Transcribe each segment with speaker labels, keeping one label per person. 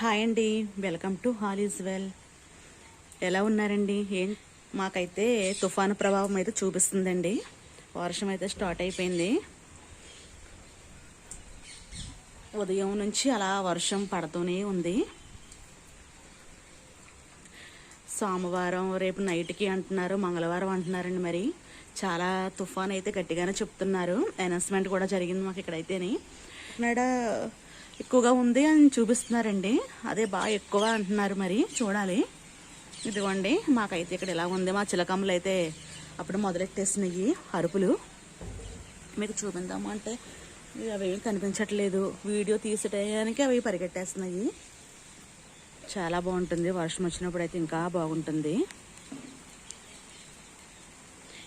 Speaker 1: Hi అండి. Welcome to all is well. ఎలా ఉన్నారండి? ఏం మాకైతే తుఫాను ప్రభావం అయితే చూపిస్తుందండి. వర్షం అయితే స్టార్ట్ అయిపోయింది. ఉదయం నుంచి అలా వర్షం పడుతూనే ఉంది. సోమవారం రేపు నైట్కి అంటున్నారు మంగళవారం అంటున్నారండి మరి. చాలా తుఫాన్ అయితే గట్టిగానే చెప్తున్నారు. అనౌన్స్మెంట్ కూడా జరిగింది మాకు ఇక్కడైతేనే. ఇక్కడ ఎక్కువగా ఉంది అని చూపిస్తున్నారండి. అదే బాగా ఎక్కువ అంటున్నారు మరి. చూడాలి. ఇదిగోండి మాకైతే ఇక్కడ ఇలా ఉంది. మా చిలకమ్మలు అయితే అప్పుడు మొదలెట్టేసినాయి అరుపులు. మీకు చూపిందాము అంటే అవి ఏం కనిపించట్లేదు. వీడియో తీసేటానికి అవి పరిగెట్టేస్తున్నాయి చాలా బాగుంటుంది. వర్షం వచ్చినప్పుడు అయితే ఇంకా బాగుంటుంది.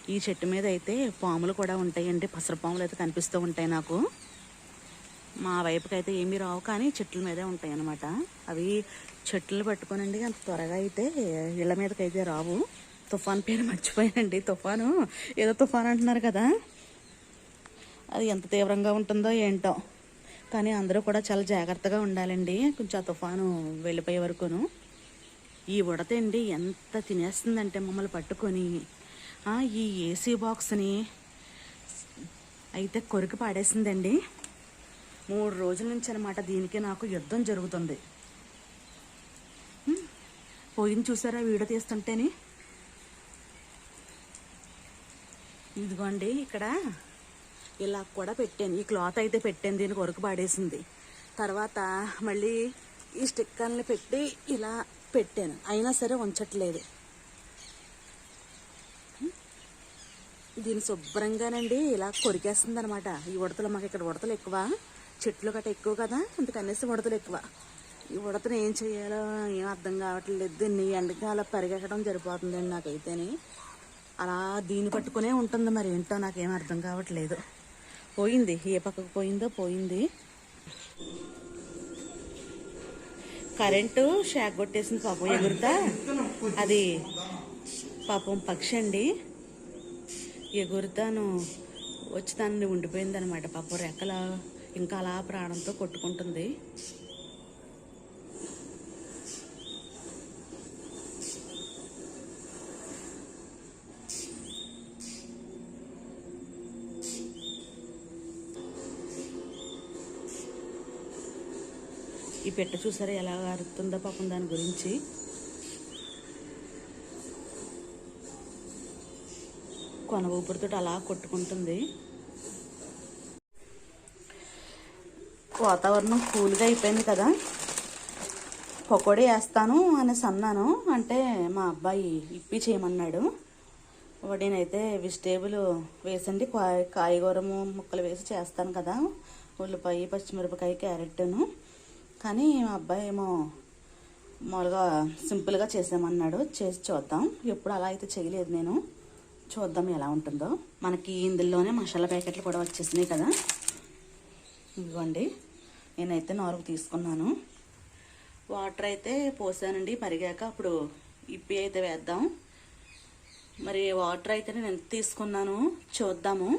Speaker 1: ఈ చెట్టు మీద అయితే పాములు కూడా ఉంటాయండి. పసర పాములు అయితే కనిపిస్తూ ఉంటాయి నాకు. మా వైపుకి అయితే ఏమీ రావు కానీ చెట్ల మీదే ఉంటాయి అనమాట అవి చెట్లు పట్టుకోనండి అంత త్వరగా అయితే ఇళ్ళ మీదకి అయితే రావు. తుఫాన్ పేరు మర్చిపోయానండి. తుఫాను ఏదో తుఫాన్ అంటున్నారు కదా. అది ఎంత తీవ్రంగా ఉంటుందో ఏంటో. కానీ అందరూ కూడా చాలా జాగ్రత్తగా ఉండాలండి. కొంచెం ఆ తుఫాను వెళ్ళిపోయే వరకును. ఈ ఉడత అండి ఎంత తినేస్తుందంటే మమ్మల్ని పట్టుకొని. ఈ ఏసీ బాక్స్ని అయితే కొరికి పాడేసిందండి. మూడు రోజుల నుంచి అనమాట దీనికి నాకు యుద్ధం జరుగుతుంది. పోయింది చూసారా వీడియో తీస్తుంటేని? ఇదిగోండి ఇక్కడ. ఇలా కూడా పెట్టాను. ఈ క్లాత్ అయితే పెట్టాను. దీనికి వరకు పాడేసింది. తర్వాత మళ్ళీ ఈ స్టిక్కర్ని పెట్టి ఇలా పెట్టాను. అయినా సరే ఉంచట్లేదు. దీన్ని శుభ్రంగానండి. ఇలా కొరికేస్తుంది అనమాట ఈ ఉడతలు మాకు ఇక్కడ ఉడతలు ఎక్కువ. చెట్లు గట్ట ఎక్కువ కదా అందుకనేసి ఉడతలు ఎక్కువ. ఈ ఉడతను ఏం చేయాలో ఏం అర్థం కావట్లేదు. దీన్ని ఎండకి అలా పరిగెట్టడం సరిపోతుందండి నాకైతేని. అలా దీన్ని పట్టుకునే ఉంటుంది మరి ఏంటో నాకేం అర్థం కావట్లేదు. పోయింది ఏ పక్కకు పోయిందో పోయింది. కరెంటు షాక్ కొట్టేసింది పాపం ఎగురుతా. అది పాపం పక్షి అండి ఎగురుతాను వచ్చి దాన్ని ఉండిపోయింది అనమాట పాపం రెక్కల ఇంకా అలా ప్రాణంతో కొట్టుకుంటుంది. ఈ పెట్ట చూసారా ఎలా అరుతుందో పాపం దాని గురించి. కొన ఊపిరితో అలా కొట్టుకుంటుంది. వాతావరణం కూల్గా అయిపోయింది కదా. పకోడీ వేస్తాను అనేసి అన్నాను. అంటే మా అబ్బాయి ఇప్పి చేయమన్నాడు. నేనైతే వెజిటేబుల్ వేసండి. కాయ కాయగూరము ముక్కలు వేసి చేస్తాను కదా. ఉల్లిపాయ పచ్చిమిరపకాయ క్యారెట్ను. కానీ మా అబ్బాయి ఏమో మామూలుగా సింపుల్గా చేసామన్నాడు చేసి చూద్దాం. ఎప్పుడు అలా అయితే చేయలేదు నేను. చూద్దాం ఎలా ఉంటుందో. మనకి ఇందులోనే మసాలా ప్యాకెట్లు కూడా వచ్చేసినాయి కదా. ఇదిగోండి నేనైతే నాలుగు తీసుకున్నాను. వాటర్ అయితే పోసానండి మరిగాక అప్పుడు ఇప్పి అయితే వేద్దాం. మరి వాటర్ అయితే నేను ఎంత తీసుకున్నాను చూద్దాము.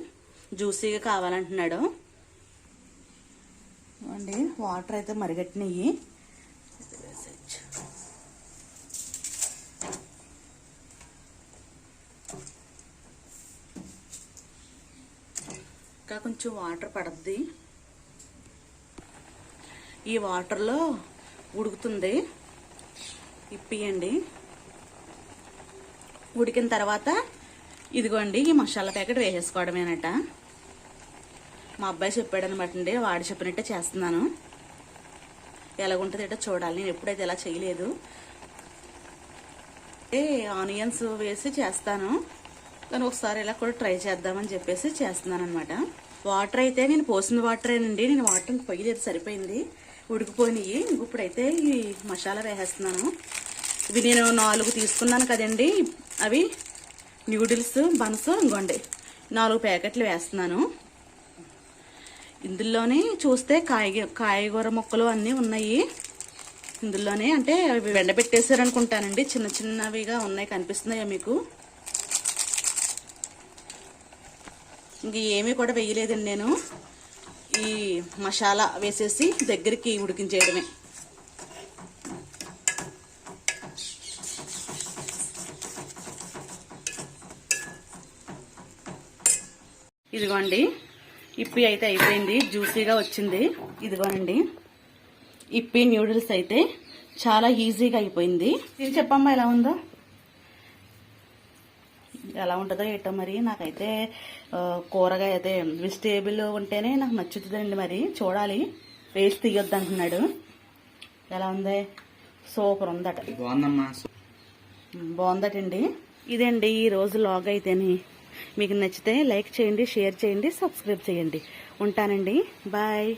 Speaker 1: జ్యూసీగా కావాలంటున్నాడు. అండి వాటర్ అయితే మరిగట్టినాయి. ఇంకా కొంచెం వాటర్ పడద్ది. ఈ వాటర్లో ఉడుకుతుంది. ఇప్పియండి. ఉడికిన తర్వాత ఇదిగోండి ఈ మసాలా ప్యాకెట్ వేసేసుకోవడమేనట. మా అబ్బాయి చెప్పాడనమాట అండి వాడు చెప్పినట్టే చేస్తున్నాను. ఎలాగుంటుంది ఏంటో చూడాలి నేను ఎప్పుడైతే ఇలా చేయలేదు. ఏ ఆనియన్స్ వేసి చేస్తాను. కానీ ఒకసారి ఇలా కూడా ట్రై చేద్దామని చెప్పేసి చేస్తున్నాను అనమాట వాటర్ అయితే నేను పోసిన వాటరేనండి నేను వాటర్ పొయ్యి సరిపోయింది. ఉడికిపోయినాయి ఇప్పుడైతే ఈ మసాలా వేసేస్తున్నాను. ఇవి నేను నాలుగు తీసుకున్నాను కదండి. అవి న్యూడిల్స్ బన్స్ ఇంకోండి నాలుగు ప్యాకెట్లు వేస్తున్నాను. ఇందులోనే చూస్తే కాయ కాయగూర మొక్కలు అన్నీ ఉన్నాయి. ఇందులోనే అంటే అవి వెండబెట్టేశారనుకుంటానండి. చిన్న చిన్నవిగా ఉన్నాయి కనిపిస్తున్నాయా మీకు? ఇంక ఏమీ కూడా వేయలేదండి నేను. ఈ మసాలా వేసేసి దగ్గరికి ఉడికించేయడమే. ఇదిగోండి ఇప్పి అయితే అయిపోయింది జ్యూసీగా వచ్చింది. ఇదిగోనండి ఇప్పి న్యూడిల్స్ అయితే చాలా ఈజీగా అయిపోయింది. ఇది చెప్పమ్మా ఎలా ఉందో? ఎలా ఉంటుందో ఏంటో మరి నాకైతే కూరగాయ అయితే వెజిటేబుల్ ఉంటేనే నాకు నచ్చుతుందండి మరి. చూడాలి. వేసి తీయొద్దు అంటున్నాడు. ఎలా ఉంది? సూపర్ ఉందట.
Speaker 2: బాగుందమ్మా.
Speaker 1: బాగుందటండి. ఇదండి ఈ రోజు లాగ్ అయితేని. మీకు నచ్చితే లైక్ చేయండి షేర్ చేయండి సబ్స్క్రైబ్ చేయండి. ఉంటానండి. బాయ్.